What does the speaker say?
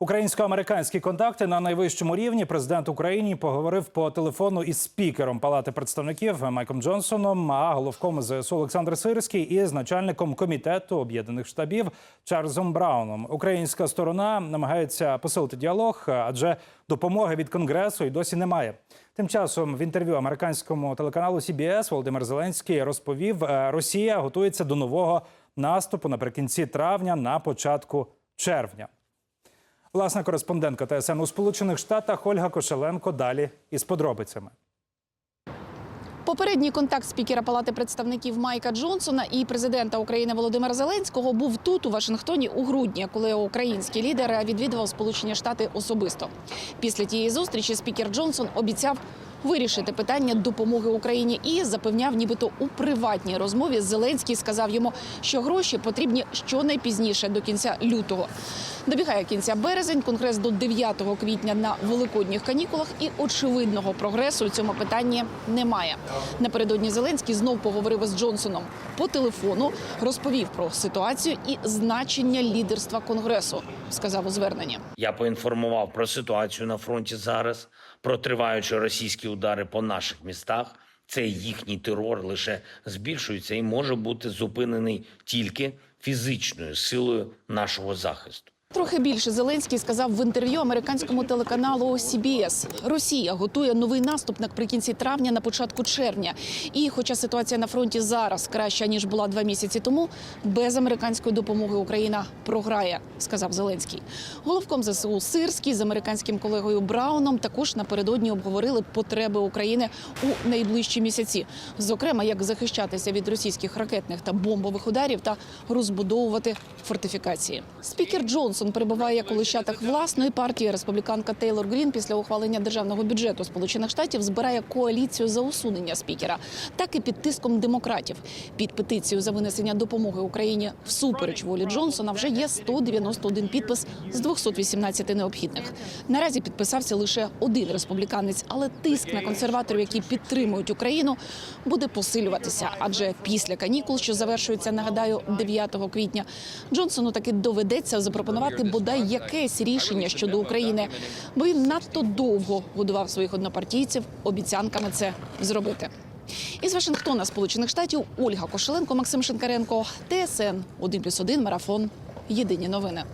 Українсько-американські контакти на найвищому рівні. Президент України поговорив по телефону із спікером Палати представників Майком Джонсоном, а головком ЗСУ Олександр Сирський із начальником комітету об'єднаних штабів Чарльзом Брауном. Українська сторона намагається посилити діалог, адже допомоги від конгресу й досі немає. Тим часом в інтерв'ю американському телеканалу CBS Володимир Зеленський розповів, е, Росія готується до нового наступу наприкінці травня на початку червня. Власна кореспондентка ТСН у Сполучених Штатах Ольга Кошеленко далі із подробицями. Попередній контакт спікера Палати представників Майка Джонсона і президента України Володимира Зеленського був тут, у Вашингтоні, у грудні, коли український лідер відвідував Сполучені Штати особисто. Після тієї зустрічі спікер Джонсон обіцяв вирішити питання допомоги Україні і запевняв, нібито у приватній розмові Зеленський сказав йому, що гроші потрібні щонайпізніше до кінця лютого. Добігає кінця березень, конгрес до 9 квітня на великодніх канікулах, і очевидного прогресу у цьому питанні немає. Напередодні Зеленський знов поговорив із Джонсоном по телефону, розповів про ситуацію і значення лідерства конгресу. Сказав у зверненні. Я поінформував про ситуацію на фронті зараз, про триваючі російські по наших містах. Цей їхній терор лише збільшується і може бути зупинений тільки фізичною силою нашого захисту. Трохи більше Зеленський сказав в інтерв'ю американському телеканалу CBS. Росія готує новий наступ наприкінці травня на початку червня. І, хоча ситуація на фронті зараз краща ніж була два місяці тому, без американської допомоги Україна програє, сказав Зеленський. Головком ЗСУ Сирський з американським колегою Брауном також напередодні обговорили потреби України у найближчі місяці. Зокрема, як захищатися від російських ракетних та бомбових ударів та розбудовувати фортифікації. Спікер Джонсон перебуває як у лищатах власної партії. Республіканка Тейлор Грін після ухвалення державного бюджету Сполучених Штатів збирає коаліцію за усунення спікера, так і під тиском демократів. Під петицію за винесення допомоги Україні всупереч волі Джонсона вже є 191 підпис з 218 необхідних. Наразі підписався лише один республіканець, але тиск на консерваторів, які підтримують Україну, буде посилюватися. Адже після канікул, що завершуються, нагадаю, 9 квітня, Джонсону таки доведеться запропонувати бодай якесь рішення щодо України, бо він надто довго годував своїх однопартійців обіцянками це зробити. Із Вашингтона, Сполучених Штатів, Ольга Кошеленко, Максим Шинкаренко, ТСН 1+,1, Марафон. Єдині новини.